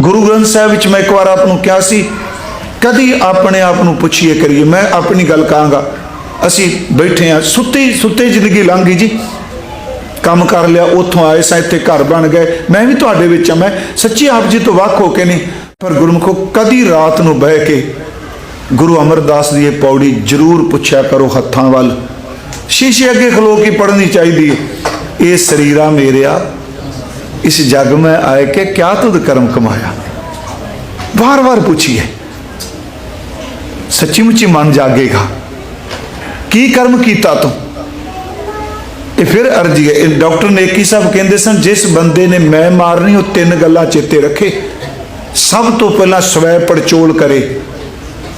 ਗੁਰੂ ਗ੍ਰੰਥ ਸਾਹਿਬ ਵਿੱਚ ਮੈਂ ਇੱਕ ਵਾਰ ਆਪ ਨੂੰ ਕਿਹਾ ਸੀ, ਕਦੀ ਆਪਣੇ ਆਪ ਨੂੰ ਪੁੱਛੀਏ ਕਰੀਏ, ਮੈਂ ਆਪਣੀ ਗੱਲ ਕਹਾਂਗਾ। ਅਸੀਂ ਬੈਠੇ ਆ ਸੁੱਤੀ, ਸੁੱਤੇ ਜ਼ਿੰਦਗੀ ਲੰਘ ਗਈ ਜੀ। ਕੰਮ ਕਰ ਲਿਆ, ਉੱਥੋਂ ਆਏ ਸਾਂ, ਇੱਥੇ ਘਰ ਬਣ ਗਏ। ਮੈਂ ਵੀ ਤੁਹਾਡੇ ਵਿੱਚ ਆ ਮੈਂ ਸੱਚੀ ਆਪ ਜੀ ਤੋਂ ਵੱਖ ਹੋ ਕੇ ਨਹੀਂ, ਪਰ ਗੁਰਮੁਖੋ, ਕਦੀ ਰਾਤ ਨੂੰ ਬਹਿ ਕੇ ਗੁਰੂ ਅਮਰਦਾਸ ਦੀ ਇਹ ਪੌੜੀ ਜ਼ਰੂਰ ਪੁੱਛਿਆ ਕਰੋ ਹੱਥਾਂ ਵੱਲ। ਸ਼ੀਸ਼ੇ ਅੱਗੇ ਖਲੋ ਕੇ ਪੜ੍ਹਨੀ ਚਾਹੀਦੀ ਹੈ। ਇਹ ਸਰੀਰਾ ਮੇਰਿਆ ਇਸ ਜਗ ਮੈਂ ਆਏ ਕੇ ਕਿਆ ਤੁਧ ਕਰਮ ਕਮਾਇਆ ਵਾਰ-ਵਾਰ ਪੁੱਛੀਏ ਸੱਚੀ ਮੁੱਚੀ ਮਨ ਜਾਗੇਗਾ ਕੀ ਕਰਮ ਕੀਤਾ ਤੂੰ ਇਹ ਫਿਰ ਅਰਜੀ ਹੈ ਡਾਕਟਰ ਨੇਕੀ ਸਾਹਿਬ ਕਹਿੰਦੇ ਸਨ ਜਿਸ ਬੰਦੇ ਨੇ ਮੈਂ ਮਾਰਨੀ ਉਹ ਤਿੰਨ ਗੱਲਾਂ ਚੇਤੇ ਰੱਖੇ ਸਭ ਤੋਂ ਪਹਿਲਾਂ ਸਵੈ ਪੜਚੋਲ ਕਰੇ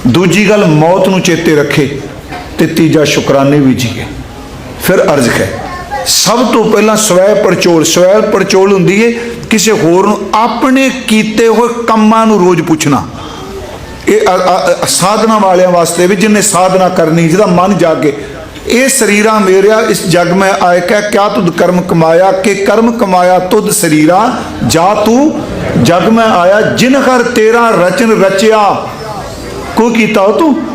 ਦੂਜੀ ਗੱਲ ਮੌਤ ਨੂੰ ਚੇਤੇ ਰੱਖੇ ਤੇ ਤੀਜਾ ਸ਼ੁਕਰਾਨੇ ਵੀ ਜੀਏ ਫਿਰ ਅਰਜ਼ ਹੈ ਸਭ ਤੋਂ ਪਹਿਲਾਂ ਸਵੈ ਪੜਚੋਲ ਸਵੈ ਪੜਚੋਲ ਹੁੰਦੀ ਹੈ ਕਿਸੇ ਹੋਰ ਨੂੰ ਆਪਣੇ ਕੀਤੇ ਹੋਏ ਕੰਮਾਂ ਨੂੰ ਰੋਜ਼ ਪੁੱਛਣਾ। ਇਹ ਅ- ਸਾਧਨਾ ਵਾਲਿਆਂ ਵਾਸਤੇ ਵੀ ਜਿਨੇ ਸਾਧਨਾ ਕਰਨੀ, ਜਿਹਦਾ ਮਨ ਜਾਗੇ। ਇਹ ਸਰੀਰਾ ਮੇਰਿਆ, ਇਸ ਜਗ ਮੈਂ ਆਇ ਕੈ ਕਿਆ ਤੁਧ ਕਰਮ ਕਮਾਇਆ, ਕਿ ਕਰਮ ਕਮਾਇਆ ਤੁਧ ਸਰੀਰਾ, ਜਾ ਤੂੰ ਜਗ ਮੈਂ ਆਇਆ, ਜਿਨ ਹਰ ਤੇਰਾ ਰਚਨ ਰਚਿਆ। ਕੋ ਕੀਤਾ ਉਹ ਤੂੰ?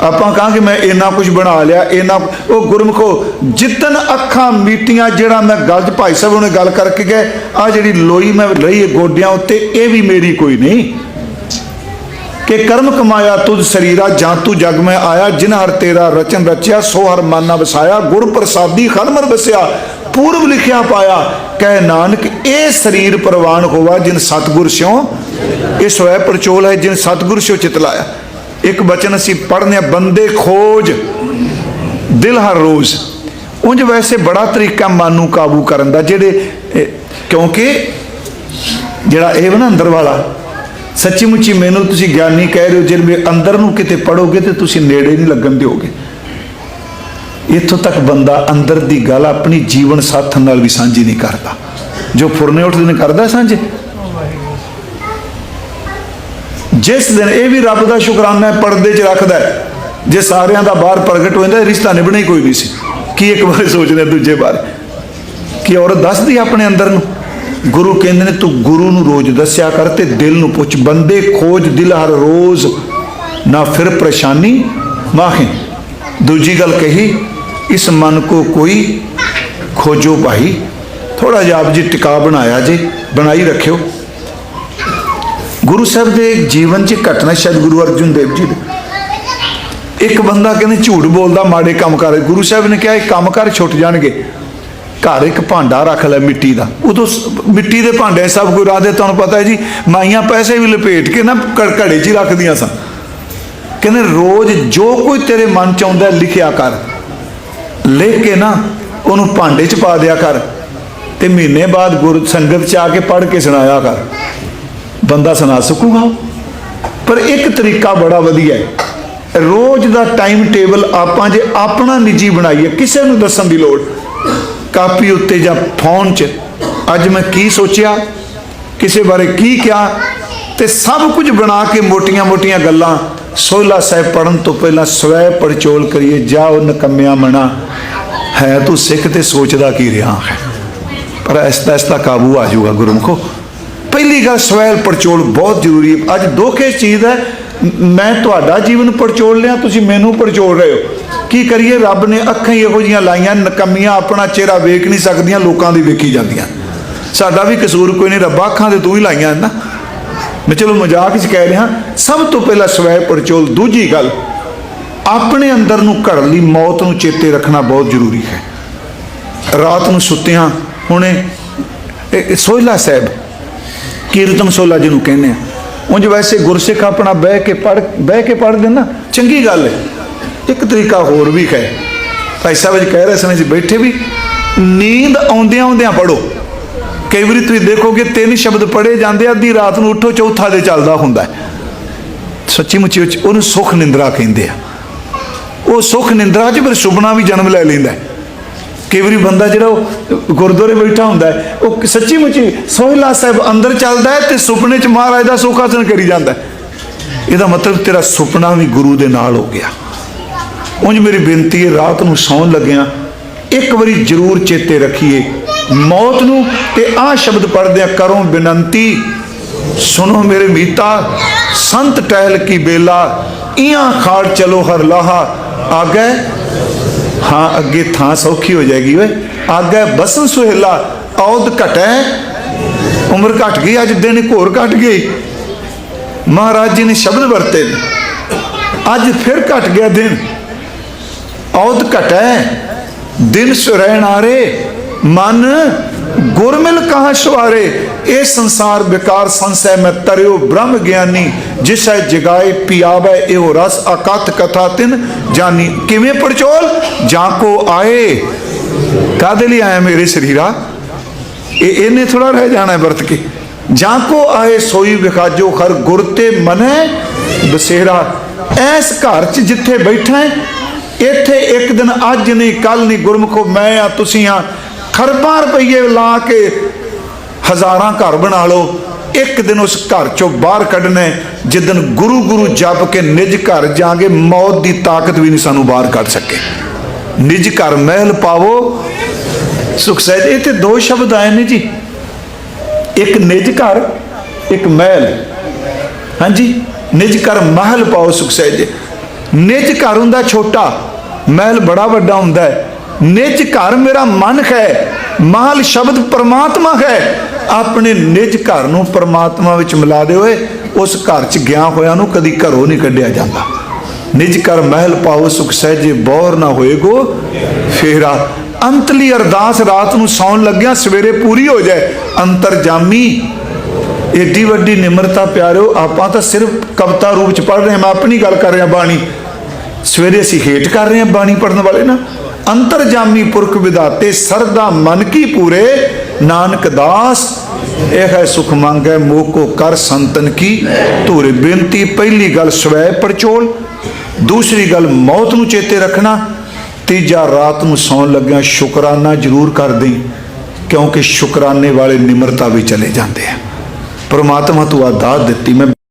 ਆਪਾਂ ਕਹਾਂਗੇ ਮੈਂ ਇੰਨਾ ਕੁਝ ਬਣਾ ਲਿਆ, ਇੰਨਾ, ਉਹ ਗੁਰਮਖੋ ਜਿੱਤਨ ਅੱਖਾਂ ਮੀਟੀਆਂ ਜਿਹੜਾ ਮੈਂ ਗੱਲ ਭਾਈ ਸਾਹਿਬ ਉਹਨੇ ਗੱਲ ਕਰਕੇ ਗਏ ਆ ਜਿਹੜੀ ਲੋਈ ਮੈਂ ਲਈ ਹੈ ਗੋਡਿਆਂ ਉੱਤੇ, ਇਹ ਵੀ ਮੇਰੀ ਕੋਈ ਨਹੀਂ। ਕਿ ਕਰਮ ਕਮਾਇਆ ਤੁਧ ਸਰੀਰਾ, ਜਾਂ ਤੂੰ ਜਗ ਮੈਂ ਆਇਆ ਜਿਨ ਹਰ ਤੇਰਾ ਰਚਨ ਰਚਿਆ, ਸੋ ਹਰ ਮਨ ਵਸਾਇਆ ਗੁਰ ਪ੍ਰਸਾਦੀ ਖਰਮਰ ਵਸਿਆ, ਪੂਰਬ ਲਿਖਿਆ ਪਾਇਆ। ਕਹਿ ਨਾਨਕ, ਇਹ ਸਰੀਰ ਪ੍ਰਵਾਨ ਹੋਵਾ ਜਿਨ ਸਤਗੁਰ ਸਿਓ ਇਹ ਸਵੈ ਪ੍ਰਚੋਲ ਹੈ ਜਿਨ ਸਤਗੁਰ ਸਿਓ ਚਿਤ ਲਾਇਆ। ਇੱਕ ਬਚਨ ਅਸੀਂ ਪੜ੍ਹਨੇ ਆ ਬੰਦੇ ਖੋਜ, ਦਿਲ ਹਰ ਰੋਜ਼। ਉਂਝ ਵੈਸੇ ਬੜਾ ਤਰੀਕਾ ਮਨ ਨੂੰ ਕਾਬੂ ਕਰਨ ਦਾ, ਜਿਹੜੇ ਕਿਉਂਕਿ ਜਿਹੜਾ ਇਹ ਵਾ ਨਾ ਅੰਦਰ ਵਾਲਾ ਸੱਚੀ ਮੁੱਚੀ ਮੈਨੂੰ ਤੁਸੀਂ ਗਿਆਨੀ ਕਹਿ ਰਹੇ ਹੋ, ਜੇ ਮੇਰੇ ਅੰਦਰ ਨੂੰ ਕਿਤੇ ਪੜੋਗੇ ਤੇ ਤੁਸੀਂ ਨੇੜੇ ਨਹੀਂ ਲੱਗਣ ਦਿਓਗੇ। ਇੱਥੋਂ ਤੱਕ ਬੰਦਾ ਅੰਦਰ ਦੀ ਗੱਲ ਆਪਣੀ ਜੀਵਨ ਸਾਥਣ ਨਾਲ ਵੀ ਸਾਂਝੀ ਨਹੀਂ ਕਰਦਾ। ਜੋ ਫੁਰਨੇ ਉੱਠਦੇ ਨੇ ਕਰਦਾ ਸਾਂਝੇ। ਜਿਸ ਦਿਨ ਇਹ ਵੀ ਰੱਬ ਦਾ ਸ਼ੁਕਰਾਨਾ ਪਰਦੇ 'ਚ ਰੱਖਦਾ ਜੇ ਸਾਰਿਆਂ ਦਾ ਬਾਹਰ ਪ੍ਰਗਟ ਹੋ ਜਾਂਦਾ, ਰਿਸ਼ਤਾ ਨਿਭਣਾ ਹੀ ਕੋਈ ਨਹੀਂ ਸੀ। ਕੀ ਇੱਕ ਵਾਰ ਸੋਚਦੇ ਦੂਜੇ ਬਾਰੇ ਕਿ ਔਰਤ ਦੱਸਦੀ ਆਪਣੇ ਅੰਦਰ ਨੂੰ? ਗੁਰੂ ਕਹਿੰਦੇ ਨੇ, ਤੂੰ ਗੁਰੂ ਨੂੰ ਰੋਜ਼ ਦੱਸਿਆ ਕਰ ਤੇ ਦਿਲ ਨੂੰ ਪੁੱਛ। ਬੰਦੇ ਖੋਜ ਦਿਲ ਹਰ ਰੋਜ਼ ਨਾ ਫਿਰ ਪਰੇਸ਼ਾਨੀ ਮਾਹੇ ਦੂਜੀ ਗੱਲ ਕਹੀ, ਇਸ ਮਨ ਕੋ ਕੋਈ ਖੋਜੋ ਭਾਈ। ਥੋੜਾ ਜਿਹਾ ਆਪ ਜੀ ਟਿਕਾ ਬਣਾਇਆ ਜੇ, ਬਣਾਈ ਰੱਖਿਓ। ਗੁਰੂ ਸਾਹਿਬ ਦੇ ਜੀਵਨ 'ਚ ਘਟਨਾ ਸ਼ਾਇਦ ਗੁਰੂ ਅਰਜੁਨ ਦੇਵ ਜੀ ਦੀ। ਇੱਕ ਬੰਦਾ ਕਹਿੰਦੇ ਝੂਠ ਬੋਲਦਾ, ਮਾੜੇ ਕੰਮ ਕਰ, ਗੁਰੂ ਸਾਹਿਬ ਨੇ ਕਿਹਾ ਇਹ ਕੰਮ ਕਰ, ਛੁੱਟ ਜਾਣਗੇ। ਘਰ ਇੱਕ ਭਾਂਡਾ ਰੱਖ ਲੈ ਮਿੱਟੀ ਦਾ। ਉਦੋਂ ਮਿੱਟੀ ਦੇ ਭਾਂਡੇ ਸਭ ਕੋਈ ਰਾਦੇ ਤੁਹਾਨੂੰ ਪਤਾ ਹੈ ਜੀ, ਮਾਈਆਂ ਪੈਸੇ ਵੀ ਲਪੇਟ ਕੇ ਨਾ ਘੜੇ 'ਚ ਹੀ ਰੱਖਦੀਆਂ ਸਨ। ਕਹਿੰਦੇ ਰੋਜ਼ ਜੋ ਕੋਈ ਤੇਰੇ ਮਨ 'ਚ ਆਉਂਦਾ ਲਿਖਿਆ ਕਰ। ਲਿਖ ਕੇ ਨਾ ਉਹਨੂੰ ਭਾਂਡੇ 'ਚ ਪਾ ਦਿਆ ਕਰ। ਤੇ ਮਹੀਨੇ ਬਾਅਦ ਗੁਰ ਸੰਗਤ 'ਚ ਆ ਕੇ ਪੜ੍ਹ ਕੇ ਸੁਣਾਇਆ ਕਰ। ਬੰਦਾ ਸੁਣਾ ਸਕੂਗਾ। ਪਰ ਇੱਕ ਤਰੀਕਾ ਬੜਾ ਵਧੀਆ ਹੈ। ਰੋਜ਼ ਦਾ ਟਾਈਮ ਟੇਬਲ ਆਪਾਂ ਜੇ ਆਪਣਾ ਨਿੱਜੀ ਬਣਾਈਏ, ਕਿਸੇ ਨੂੰ ਦੱਸਣ ਦੀ ਲੋੜ। ਕਾਪੀ ਉੱਤੇ ਜਾਂ ਫੋਨ 'ਚ ਅੱਜ ਮੈਂ ਕੀ ਸੋਚਿਆ, ਕਿਸੇ ਬਾਰੇ ਕੀ ਕਿਹਾ ਤੇ ਸਭ ਕੁਝ ਬਣਾ ਕੇ ਮੋਟੀਆਂ-ਮੋਟੀਆਂ ਗੱਲਾਂ ਸੋਲਾ ਸਾਹਿਬ ਪੜਨ ਤੋਂ ਪਹਿਲਾਂ ਸਵੈ ਪੜਚੋਲ ਕਰੀਏ, ਜਾ ਉਹ ਨਕਮਿਆ ਮਣਾ ਹੈ ਤੂੰ ਸਿੱਖ ਤੇ ਸੋਚਦਾ ਕੀ ਰਿਹਾ ਹੈ? ਪਰ ਐਸਤਾ ਐਸਤਾ ਕਾਬੂ ਆ ਜਾਊਗਾ ਗੁਰਮੁਖੋ। ਪਹਿਲੀ ਗੱਲ ਸਵੈਲ ਪੜਚੋਲ ਬਹੁਤ ਜ਼ਰੂਰੀ ਹੈ। ਅੱਜ ਦੋਖੇ ਚੀਜ਼ ਹੈ। ਮੈਂ ਤੁਹਾਡਾ ਜੀਵਨ ਪੜਚੋਲ ਲਿਆ, ਤੁਸੀਂ ਮੈਨੂੰ ਪੜਚੋਲ ਰਹੇ ਹੋ। ਕੀ ਕਰੀਏ? ਰੱਬ ਨੇ ਅੱਖਾਂ ਹੀ ਇਹੋ ਜੀਆਂ ਲਾਈਆਂ, ਨਕਮੀਆਂ, ਆਪਣਾ ਚਿਹਰਾ ਵੇਖ ਨਹੀਂ ਸਕਦੀਆਂ, ਲੋਕਾਂ ਦੀ ਵੇਖੀ ਜਾਂਦੀਆਂ। ਸਾਡਾ ਵੀ ਕਸੂਰ ਕੋਈ ਨਹੀਂ, ਰੱਬਾ ਅੱਖਾਂ ਤੇ ਤੂੰ ਹੀ ਲਾਈਆਂ ਨਾ। ਮੈਂ ਚਲੋ ਮਜ਼ਾਕ 'ਚ ਕਹਿ ਰਿਹਾ, ਸਭ ਤੋਂ ਪਹਿਲਾਂ ਸਵੈ ਪੜਚੋਲ, ਦੂਜੀ ਗੱਲ, ਆਪਣੇ ਅੰਦਰ ਨੂੰ ਘੜਨ ਲਈ, ਮੌਤ ਨੂੰ ਚੇਤੇ ਰੱਖਣਾ ਬਹੁਤ ਜ਼ਰੂਰੀ ਹੈ। ਰਾਤ ਨੂੰ ਸੁੱਤਿਆਂ, ਹੁਣੇ, ਇਹ- ਇਹ ਸਾਹਿਬ ਕੀਰਤਨ ਸੋਲਾ ਜਿਹਨੂੰ ਕਹਿੰਦੇ ਆ। ਉਂਝ ਵੈਸੇ ਗੁਰਸਿੱਖ ਆਪਣਾ ਬਹਿ ਕੇ ਪੜ ਬਹਿ ਕੇ ਪੜ੍ਹਦੇ ਨਾ ਚੰਗੀ ਗੱਲ ਹੈ ਇੱਕ ਤਰੀਕਾ ਹੋਰ ਵੀ ਹੈ ਭਾਈ ਸਾਹਿਬ ਜੀ ਕਹਿ ਰਹੇ ਸਨ ਜੀ ਬੈਠੇ ਵੀ ਨੀਂਦ ਆਉਂਦਿਆਂ ਆਉਂਦਿਆਂ ਪੜੋ ਕਈ ਵਾਰੀ ਤੁਸੀਂ ਦੇਖੋਗੇ ਤਿੰਨ ਸ਼ਬਦ ਪੜੇ ਜਾਂਦੇ ਅੱਧੀ ਰਾਤ ਨੂੰ ਉੱਠੋ, ਚੌਥਾ ਦੇ ਚੱਲਦਾ ਹੁੰਦਾ ਸੱਚੀ ਮੁੱਚੀ ਵਿੱਚ ਉਹਨੂੰ ਸੁਖ ਨਿੰਦਰਾ ਕਹਿੰਦੇ ਆ। ਉਹ ਸੁਖ ਨਿੰਦਰਾ 'ਚ ਫਿਰ ਸੁਪਨਾ ਵੀ ਜਨਮ ਲੈ ਲੈਂਦਾ ਹੈ ਕਈ ਵਾਰੀ ਬੰਦਾ ਜਿਹੜਾ ਉਹ ਗੁਰਦੁਆਰੇ ਬੈਠਾ ਹੁੰਦਾ ਹੈ, ਉਹ ਸੱਚੀ ਮੁੱਚੀ ਸੋਹਿਲਾ ਸਾਹਿਬ ਅੰਦਰ ਚੱਲਦਾ ਹੈ ਤੇ ਸੁਪਨੇ 'ਚ ਮਹਾਰਾਜ ਦਾ ਸੁਖਾਸਨ ਕਰੀ ਜਾਂਦਾ ਇਹਦਾ ਮਤਲਬ ਤੇਰਾ ਸੁਪਨਾ ਵੀ ਗੁਰੂ ਦੇ ਨਾਲ ਹੋ ਗਿਆ। ਉਂਝ ਮੇਰੀ ਬੇਨਤੀ ਹੈ, ਰਾਤ ਨੂੰ ਸੌਣ ਲੱਗਿਆਂ, ਇੱਕ ਵਾਰੀ ਜ਼ਰੂਰ ਚੇਤੇ ਰੱਖੀਏ। ਮੌਤ ਨੂੰ ਤੇ ਆਹ ਸ਼ਬਦ ਪੜ੍ਹਦਿਆਂ ਕਰੋ ਬੇਨਤੀ ਸੁਨੋ ਮੇਰੇ ਮੀਤਾ, ਸੰਤ ਟਹਿਲ ਕੀ ਬੇਲਾ ਇਆਂ ਖਾੜ ਚਲੋ ਹਰ ਲਾਹਾ, ਆਗੇ। ਹਾਂ, ਅੱਗੇ ਥਾਂ ਸੌਖੀ ਹੋ ਜਾਏਗੀ, ਓਏ। ਆਗੇ ਬਸਨ ਸੁਹੇਲਾ, ਔਦ ਘਟੈ। ਉਮਰ ਘਟ ਗਈ, ਅੱਜ ਦਿਨ ਘੋਰ ਘਟ ਗਈ। ਮਹਾਰਾਜ ਜੀ ਨੇ ਸ਼ਬਦ ਵਰਤੇ। ਨੇ। ਅੱਜ ਫਿਰ ਘਟ ਗਿਆ ਦਿਨ। ਔਦ ਘਟੈ, ਦਿਨ ਸੁਰੈਣ ਆਰੇ, ਮਨ ਗੁਰਮਿਲ ਕਹਾਂ ਸਵਾਰੇ ਇਹ ਸੰਸਾਰ ਵਿਕਾਰ ਸੰਸੈ ਮੈਂ ਤਰਿਓ ਬ੍ਰਹਮ ਗਿਆਨੀ। ਜਿਸੈ ਜਗਾਏ ਪਿਆਵੇ, ਇਹੋ ਰਸ ਅਕਥ ਕਥਾ ਤਿਨ। ਜਾਨੀ ਕਿਵੇਂ ਪਰਚੋਲ ਜਾਂ ਕੋ ਆਏ? ਕਾਦੇ ਲਈ ਆਇਆ ਮੇਰੇ ਸਰੀਰਾ? ਇਹ ਇਹਨੇ ਥੋੜਾ ਰਹਿ ਜਾਣਾ ਵਰਤ ਕੇ। ਜਾਂ ਕੋ ਆਏ, ਸੋਈ ਵਿਖਾਜੋ ਖਰ ਗੁਰ ਤੇ ਮਨੈ ਬਸੇਰਾ। ਐਸ ਘਰ ਚ ਜਿੱਥੇ ਬੈਠਾ ਹੈ, ਇੱਥੇ ਇੱਕ ਦਿਨ ਅੱਜ ਨਹੀਂ ਕੱਲ ਨਹੀਂ, ਗੁਰਮਖੋ ਮੈਂ ਆ, ਤੁਸੀਂ ਆ। ਖਰਬਾਂ ਰੁਪਈਏ ਲਾ ਕੇ ਹਜ਼ਾਰਾਂ ਘਰ ਬਣਾ ਲਓ। ਇੱਕ ਦਿਨ ਉਸ ਘਰ ਚੋਂ ਬਾਹਰ ਕੱਢਣਾ ਹੈ, ਜਿੱਦਨ ਗੁਰੂ ਗੁਰੂ ਜਪ ਕੇ ਨਿਜ ਘਰ ਜਾਗੇ ਮੌਤ ਦੀ ਤਾਕਤ ਵੀ ਨਹੀਂ ਸਾਨੂੰ ਬਾਹਰ ਕੱਢ ਸਕੇ। ਨਿਜ ਘਰ ਮਹਿਲ ਪਾਵੋ। ਸੁਖ ਸਹਿਜ ਇਹ ਤੇ ਦੋ ਸ਼ਬਦ ਆਏ ਨੇ ਜੀ। ਇੱਕ ਨਿਜ ਘਰ ਇੱਕ ਮਹਿਲ। ਹਾਂਜੀ ਨਿਜ ਘਰ ਮਹਿਲ ਪਾਓ ਸੁਖ ਸਹਿਜ। ਨਿਜ ਘਰ ਹੁੰਦਾ ਛੋਟਾ ਮਹਿਲ ਬੜਾ ਵੱਡਾ ਹੁੰਦਾ ਹੈ। ਨਿਜ ਘਰ ਮੇਰਾ ਮਨ ਹੈ, ਮਹਲ ਸ਼ਬਦ ਪਰਮਾਤਮਾ ਹੈ। ਆਪਣੇ ਨਿਜ ਘਰ ਨੂੰ ਪਰਮਾਤਮਾ ਵਿੱਚ ਮਿਲਾ ਦੇ ਓਏ ਉਸ ਘਰ ਚ ਗਿਆ ਹੋਇਆ ਨੂੰ ਕਦੀ ਘਰੋਂ ਨਹੀਂ ਕੱਢਿਆ ਜਾਂਦਾ। ਨਿਜ ਕਰ ਮਹਿਲ ਪਾਓ, ਸੁਖ ਸਹਿਜੇ ਬੌਰ ਨਾ ਹੋਏਗੋ। ਫੇਰਾ, ਅੰਤਲੀ ਅਰਦਾਸ ਰਾਤ ਨੂੰ ਸੌਣ ਲੱਗਿਆ ਸਵੇਰੇ ਪੂਰੀ ਹੋ ਜਾਏ। ਅੰਤਰਜਾਮੀ ਏਡੀ ਵੱਡੀ ਨਿਮਰਤਾ ਪਿਆਰਿਓ, ਆਪਾਂ ਤਾਂ ਸਿਰਫ ਕਵਿਤਾ ਰੂਪ ਚ ਪੜ੍ਹ ਰਹੇ ਹਾਂ, ਮੈਂ ਆਪਣੀ ਗੱਲ ਕਰ ਰਿਹਾ ਬਾਣੀ। ਸਵੇਰੇ ਅਸੀਂ ਹੇਟ ਕਰ ਰਹੇ ਹਾਂ ਬਾਣੀ ਪੜਨ ਵਾਲੇ ਨਾ। ਅੰਤਰਜਾਮੀ ਪੁਰਖ ਵਿਦਾਤੇ ਸਰਦਾ ਮਨ ਕੀ ਪੂਰੇ, ਨਾਨਕ ਦਾਸ, ਇਹ ਹੈ ਸੁਖ ਮੰਗੈ ਮੋਹ ਕਰ ਸੰਤਨ ਕੀ। ਧੂਰੇ ਬੇਨਤੀ, ਪਹਿਲੀ ਗੱਲ ਸਵੈ ਪਰਚੋਲ, ਦੂਸਰੀ ਗੱਲ ਮੌਤ ਨੂੰ ਚੇਤੇ ਰੱਖਣਾ, ਤੀਜਾ ਰਾਤ ਨੂੰ ਸੌਣ ਲੱਗਿਆ ਸ਼ੁਕਰਾਨਾ ਜ਼ਰੂਰ ਕਰ ਦੇਈ, ਕਿਉਂਕਿ ਸ਼ੁਕਰਾਨੇ ਵਾਲੇ ਨਿਮਰਤਾ ਵੀ ਚਲੇ ਜਾਂਦੇ ਆ। ਪਰਮਾਤਮਾ ਤੂੰ ਆ ਦਾਤ ਦਿੱਤੀ, ਮੈਂ